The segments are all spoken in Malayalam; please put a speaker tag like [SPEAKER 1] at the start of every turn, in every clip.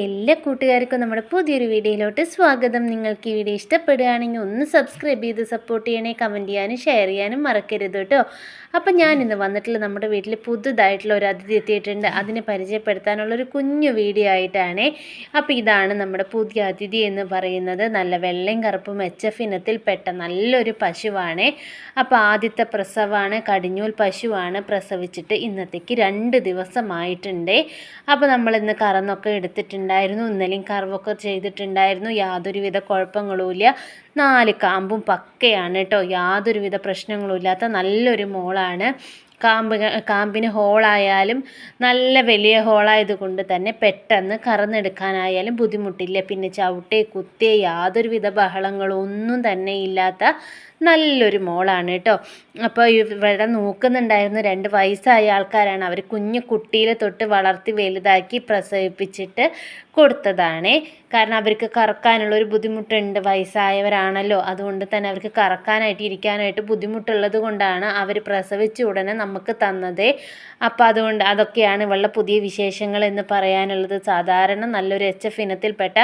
[SPEAKER 1] എല്ലാ കൂട്ടുകാർക്കും നമ്മുടെ പുതിയൊരു വീഡിയോയിലോട്ട് സ്വാഗതം. നിങ്ങൾക്ക് ഈ വീഡിയോ ഇഷ്ടപ്പെടുകയാണെങ്കിൽ ഒന്ന് സബ്സ്ക്രൈബ് ചെയ്ത് സപ്പോർട്ട് ചെയ്യണേ കമന്റ് ചെയ്യാനും ഷെയർ ചെയ്യാനും മറക്കരുത് കേട്ടോ. അപ്പം ഞാൻ ഇന്ന് വന്നിട്ടുള്ള നമ്മുടെ വീട്ടിൽ പുതുതായിട്ടുള്ള ഒരു അതിഥി എത്തിയിട്ടുണ്ട്. അതിനെ പരിചയപ്പെടുത്താനുള്ള ഒരു കുഞ്ഞു വീഡിയോ ആയിട്ടാണ്. അപ്പോൾ ഇതാണ് നമ്മുടെ പുതിയ അതിഥി എന്ന് പറയുന്നത്. നല്ല വെള്ളയും കറുപ്പും എച്ച് എഫ് ഇനത്തിൽപ്പെട്ട നല്ലൊരു പശുവാണ്. അപ്പോൾ ആദ്യത്തെ പ്രസവമാണ് കടിഞ്ഞൂൽ പശുവാണ് പ്രസവിച്ചിട്ട് ഇന്നത്തേക്ക് രണ്ട് ദിവസമായിട്ടുണ്ട്. അപ്പോൾ നമ്മളിന്ന് കറന്നൊക്കെ കറന്നൊക്കെ എടുത്തിട്ടുണ്ടായിരുന്നു ഇന്നലെയും കറവൊക്കെ ചെയ്തിട്ടുണ്ടായിരുന്നു. യാതൊരുവിധ കുഴപ്പങ്ങളുമില്ല നാല് കാമ്പും പക്കയാണ് കേട്ടോ. യാതൊരുവിധ പ്രശ്നങ്ങളും ഇല്ലാത്ത നല്ലൊരു മോളാണ്. കാമ്പ് കാമ്പിന് ഹോളായാലും നല്ല വലിയ ഹോളായത് കൊണ്ട് തന്നെ പെട്ടെന്ന് കറന്നെടുക്കാനായാലും ബുദ്ധിമുട്ടില്ല. പിന്നെ ചവിട്ടേ കുത്തേ യാതൊരുവിധ ബഹളങ്ങളും ഒന്നും തന്നെ ഇല്ലാത്ത നല്ലൊരു മോളാണ് കേട്ടോ. അപ്പോൾ ഇവിടെ നോക്കുന്നുണ്ടായിരുന്നു രണ്ട് വയസ്സായ ആൾക്കാരാണ്. അവർ കുഞ്ഞു കുട്ടിയിൽ തൊട്ട് വളർത്തി വലുതാക്കി പ്രസവിപ്പിച്ചിട്ട് കൊടുത്തതാണേ. കാരണം അവർക്ക് കറക്കാനുള്ള ഒരു ബുദ്ധിമുട്ടുണ്ട്. വയസ്സായവരാണല്ലോ അതുകൊണ്ട് തന്നെ അവർക്ക് കറക്കാനായിട്ട് ഇരിക്കാനായിട്ട് ബുദ്ധിമുട്ടുള്ളത് കൊണ്ടാണ് അവർ പ്രസവിച്ച ഉടനെ നമുക്ക് തന്നത്. അപ്പോൾ അതുകൊണ്ട് അതൊക്കെയാണ് ഇവളുടെ പുതിയ വിശേഷങ്ങൾ എന്ന് പറയാനുള്ളത്. സാധാരണ നല്ലൊരു എച്ച് എഫ് ഇനത്തിൽപ്പെട്ട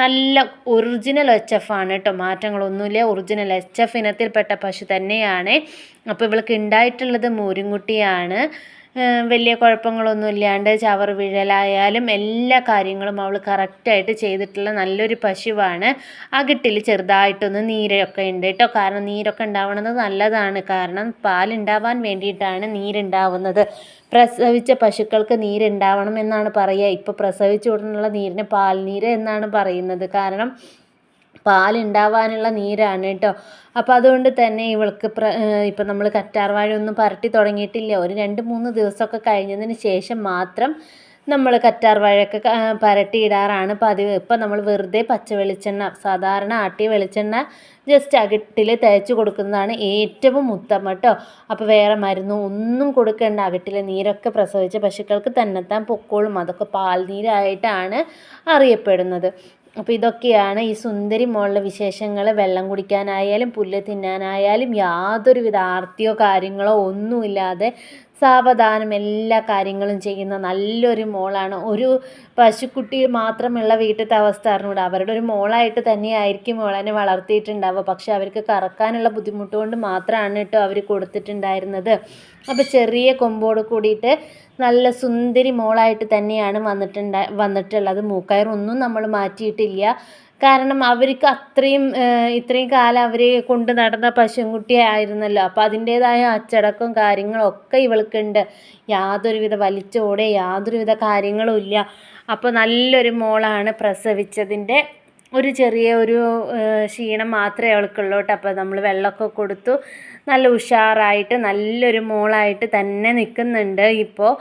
[SPEAKER 1] നല്ല ഒറിജിനൽ എച്ച് എഫ് ആണ് കേട്ടോ. മാറ്റങ്ങളൊന്നുമില്ല. ഒറിജിനൽ എച്ച് എഫ് ഇനത്തിൽപ്പെട്ട പശു തന്നെയാണ്. അപ്പോൾ ഇവൾക്ക് ഉണ്ടായിട്ടുള്ളത് മൂരിൻകുട്ടിയാണ് വലിയ കുഴപ്പങ്ങളൊന്നും ഇല്ലാണ്ട് ചവർ വീഴലായാലും എല്ലാ കാര്യങ്ങളും അവൾ കറക്റ്റായിട്ട് ചെയ്തിട്ടുള്ള നല്ലൊരു പശുവാണ്. അകിട്ടിൽ ചെറുതായിട്ടൊന്ന് നീരൊക്കെ ഉണ്ട് കേട്ടോ. കാരണം നീരൊക്കെ ഉണ്ടാവുന്നത് നല്ലതാണ്. കാരണം പാലുണ്ടാവാൻ വേണ്ടിയിട്ടാണ് നീരുണ്ടാവുന്നത്. പ്രസവിച്ച പശുക്കൾക്ക് നീരുണ്ടാവണം എന്നാണ് പറയുക. ഇപ്പോൾ പ്രസവിച്ച ഉടനുള്ള നീരിന് പാൽനീര് എന്നാണ് പറയുന്നത്. കാരണം പാലുണ്ടാവാനുള്ള നീരാണ് കേട്ടോ. അപ്പോൾ അതുകൊണ്ട് തന്നെ ഇവൾക്ക് പ്ര ഇപ്പം നമ്മൾ കറ്റാർവാഴ ഒന്നും പരട്ടി തുടങ്ങിയിട്ടില്ല. ഒരു രണ്ട് മൂന്ന് ദിവസമൊക്കെ കഴിഞ്ഞതിന് ശേഷം മാത്രം നമ്മൾ കറ്റാർവാഴയൊക്കെ പരട്ടിയിടാറാണ് പതിവ്. ഇപ്പം നമ്മൾ വെറുതെ പച്ച വെളിച്ചെണ്ണ സാധാരണ ആട്ടിയ വെളിച്ചെണ്ണ ജസ്റ്റ് അകിട്ടിൽ തേച്ച് കൊടുക്കുന്നതാണ് ഏറ്റവും ഉത്തമം കേട്ടോ. അപ്പോൾ വേറെ മരുന്ന് ഒന്നും കൊടുക്കേണ്ട. അകിട്ടിലെ നീരൊക്കെ പ്രസവിച്ച പശുക്കൾക്ക് തന്നെത്താൻ പൊക്കോളും. അതൊക്കെ പാൽ നീരായിട്ടാണ് അറിയപ്പെടുന്നത്. അപ്പോൾ ഇതൊക്കെയാണ് ഈ സുന്ദരി മോളുടെ വിശേഷങ്ങൾ വെള്ളം കുടിക്കാനായാലും പുല്ല് തിന്നാനായാലും യാതൊരുവിധ ആർത്തിയോ കാര്യങ്ങളോ ഒന്നുമില്ലാതെ സാവധാനം എല്ലാ കാര്യങ്ങളും ചെയ്യുന്ന നല്ലൊരു മോളാണ്. ഒരു പശുക്കുട്ടി മാത്രമുള്ള വീട്ടിലത്തെ അവസ്ഥ അറിഞ്ഞൂടാ അവരുടെ ഒരു മോളായിട്ട് തന്നെയായിരിക്കും മോളനെ വളർത്തിയിട്ടുണ്ടാവുക. പക്ഷെ അവർക്ക് കറക്കാനുള്ള ബുദ്ധിമുട്ട് കൊണ്ട് മാത്രമാണ് കേട്ടോ അവർ കൊടുത്തിട്ടുണ്ടായിരുന്നത്. അപ്പോൾ ചെറിയ കൊമ്പോട് കൂടിയിട്ട് നല്ല സുന്ദരി മോളായിട്ട് തന്നെയാണ് വന്നിട്ടുണ്ട വന്നിട്ടുള്ളത്. മൂക്കയറൊന്നും നമ്മൾ മാറ്റിയിട്ടില്ല. കാരണം അവർക്ക് അത്രയും ഇത്രയും കാലം അവർ കൊണ്ട് നടന്ന പശുങ്കുട്ടിയെ ആയിരുന്നല്ലോ അപ്പോൾ അതിന്റേതായ അച്ചടക്കവും കാര്യങ്ങളും ഒക്കെ ഇവൾക്കുണ്ട്. യാതൊരുവിധ വലിച്ചോടെ യാതൊരുവിധ കാര്യങ്ങളും ഇല്ല അപ്പോൾ നല്ലൊരു മോളാണ് പ്രസവിച്ചതിന്റെ ഒരു ചെറിയ ഒരു ക്ഷീണം മാത്രമേ അവൾക്കുള്ളൂ കേട്ടോ അപ്പോൾ നമ്മൾ വെള്ളമൊക്കെ കൊടുത്തു. നല്ല ഉഷാറായിട്ട് നല്ലൊരു മോളായിട്ട് തന്നെ നിൽക്കുന്നുണ്ട് ഇപ്പോൾ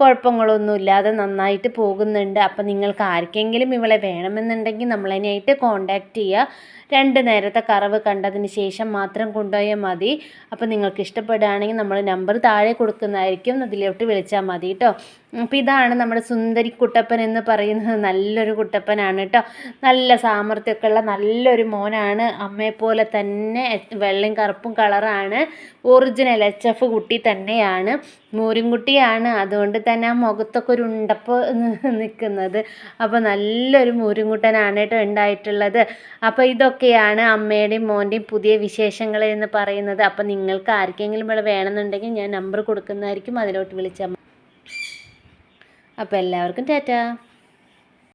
[SPEAKER 1] കുഴപ്പങ്ങളൊന്നുമില്ലാതെ നന്നായിട്ട് പോകുന്നുണ്ട്. അപ്പം നിങ്ങൾക്ക് ആർക്കെങ്കിലും ഇവളെ വേണമെന്നുണ്ടെങ്കിൽ നമ്മളതിനായിട്ട് കോണ്ടാക്റ്റ് ചെയ്യുക. രണ്ട് നേരത്തെ കറവ് കണ്ടതിന് ശേഷം മാത്രം കൊണ്ടുപോയാൽ മതി. അപ്പോൾ നിങ്ങൾക്ക് ഇഷ്ടപ്പെടുകയാണെങ്കിൽ നമ്മൾ നമ്പർ താഴെ കൊടുക്കുന്നതായിരിക്കും. അതിലോട്ട് വിളിച്ചാൽ മതി കേട്ടോ അപ്പോൾ ഇതാണ് നമ്മുടെ സുന്ദരി കുട്ടപ്പൻ എന്ന് പറയുന്നത്. നല്ലൊരു കുട്ടപ്പനാണ് കേട്ടോ നല്ല സാമർഥ്യമൊക്കെ ഉള്ള നല്ലൊരു മോനാണ്. അമ്മയെപ്പോലെ തന്നെ വെള്ളയും കറുപ്പും കളറാണ്. ഒറിജിനൽ എച്ച് എഫ് കുട്ടി തന്നെയാണ്. മൂരുംകുട്ടിയാണ്. അതുകൊണ്ട് തന്നെ ആ മുഖത്തൊക്കെ ഒരു ഉണ്ടപ്പ് നിൽക്കുന്നത് അപ്പോൾ നല്ലൊരു മൂരിൻകുട്ടനാണ് കേട്ടോ ഉണ്ടായിട്ടുള്ളത്. അപ്പോൾ ഇതൊക്കെയാണ് അമ്മയുടെയും മോന്റെയും പുതിയ വിശേഷങ്ങൾ എന്ന് പറയുന്നത്. അപ്പോൾ നിങ്ങൾക്ക് ആർക്കെങ്കിലും ഇവിടെ വേണമെന്നുണ്ടെങ്കിൽ ഞാൻ നമ്പർ കൊടുക്കുന്നതായിരിക്കും. അതിലോട്ട് വിളിച്ചാൽ അപ്പോൾ എല്ലാവർക്കും ടാറ്റാ.